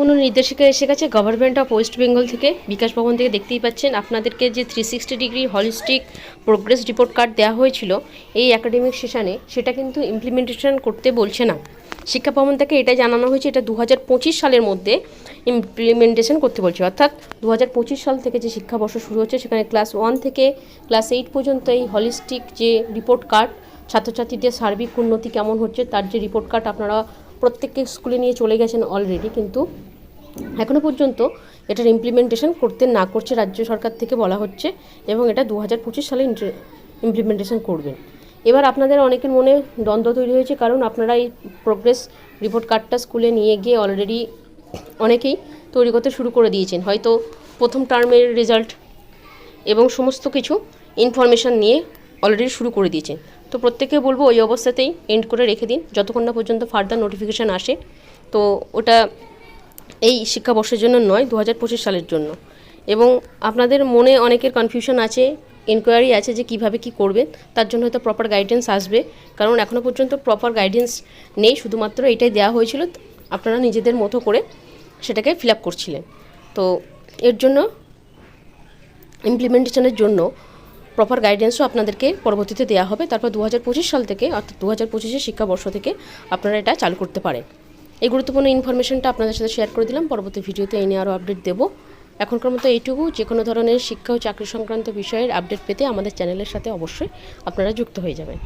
কোনো নির্দেশিকা এসে গেছে? গভর্নমেন্ট অফ ওয়েস্ট বেঙ্গল থেকে বিকাশ ভবন থেকে দেখতেই পাচ্ছেন আপনাদেরকে যে three sixty degree holistic progress report card দেওয়া হয়েছিল এই একাডেমিক সেশনে সেটা কিন্তু ইমপ্লিমেন্টেশন করতে বলছে না। শিক্ষা ভবন থেকে এটাই জানানো হয়েছে, এটা দু হাজার পঁচিশ সালের মধ্যে ইমপ্লিমেন্টেশন করতে বলছে। অর্থাৎ দু হাজার পঁচিশ সাল থেকে যে শিক্ষাবর্ষ শুরু হচ্ছে, সেখানে ক্লাস ওয়ান থেকে ক্লাস এইট পর্যন্ত এই হলিস্টিক যে রিপোর্ট কার্ড ছাত্রছাত্রীদের সার্বিক উন্নতি কেমন হচ্ছে, তার যে রিপোর্ট কার্ড আপনারা প্রত্যেককে স্কুলে নিয়ে চলে গেছেন অলরেডি কিন্তু এখনও পর্যন্ত এটার ইমপ্লিমেন্টেশন করতে না করছে রাজ্য সরকার থেকে বলা হচ্ছে এবং এটা দু হাজার পঁচিশ সালে ইমপ্লিমেন্টেশন করবেন এবার আপনাদের অনেকের মনে দ্বন্দ্ব তৈরি হয়েছে, কারণ আপনারা এই প্রোগ্রেস রিপোর্ট কার্ডটা স্কুলে নিয়ে গিয়ে অলরেডি অনেকেই তৈরি করতে শুরু করে দিয়েছেন। হয়তো প্রথম টার্মের রেজাল্ট এবং সমস্ত কিছু ইনফরমেশান নিয়ে অলরেডি শুরু করে দিয়েছেন। তো প্রত্যেককে বলব ওই অবস্থাতেই এন্ড করে রেখে দিন। যতক্ষণ না পর্যন্ত ফার্দার নোটিফিকেশান আসে। তো ওটা এই শিক্ষাবর্ষের জন্য নয় দু হাজার সালের জন্য। এবং আপনাদের মনে অনেকের কনফিউশন আছে এনকোয়ারি আছে যে কীভাবে কি করবে তার জন্য হয়তো প্রপার গাইডেন্স আসবে। কারণ এখনও পর্যন্ত প্রপার গাইডেন্স নেই। শুধুমাত্র এটাই দেওয়া হয়েছিল, আপনারা নিজেদের মতো করে সেটাকে ফিল আপ করছিলেন। তো এর জন্য ইমপ্লিমেন্টেশনের জন্য প্রপার গাইডেন্সও আপনাদেরকে পরবর্তীতে দেওয়া হবে। তারপর দু হাজার পঁচিশ সাল থেকে, অর্থাৎ দু হাজার পঁচিশের শিক্ষাবর্ষ থেকে আপনারা এটা চালু করতে পারেন। এই গুরুত্বপূর্ণ ইনফরমেশনটা আপনাদের সাথে শেয়ার করে দিলাম। পরবর্তী ভিডিওতে এই নিয়ে আরও আপডেট দেবো। এখনকার মতো এইটুকু। যে কোনো ধরনের শিক্ষা ও চাকরি সংক্রান্ত বিষয়ের আপডেট পেতে আমাদের চ্যানেলের সাথে অবশ্যই আপনারা যুক্ত হয়ে যাবেন।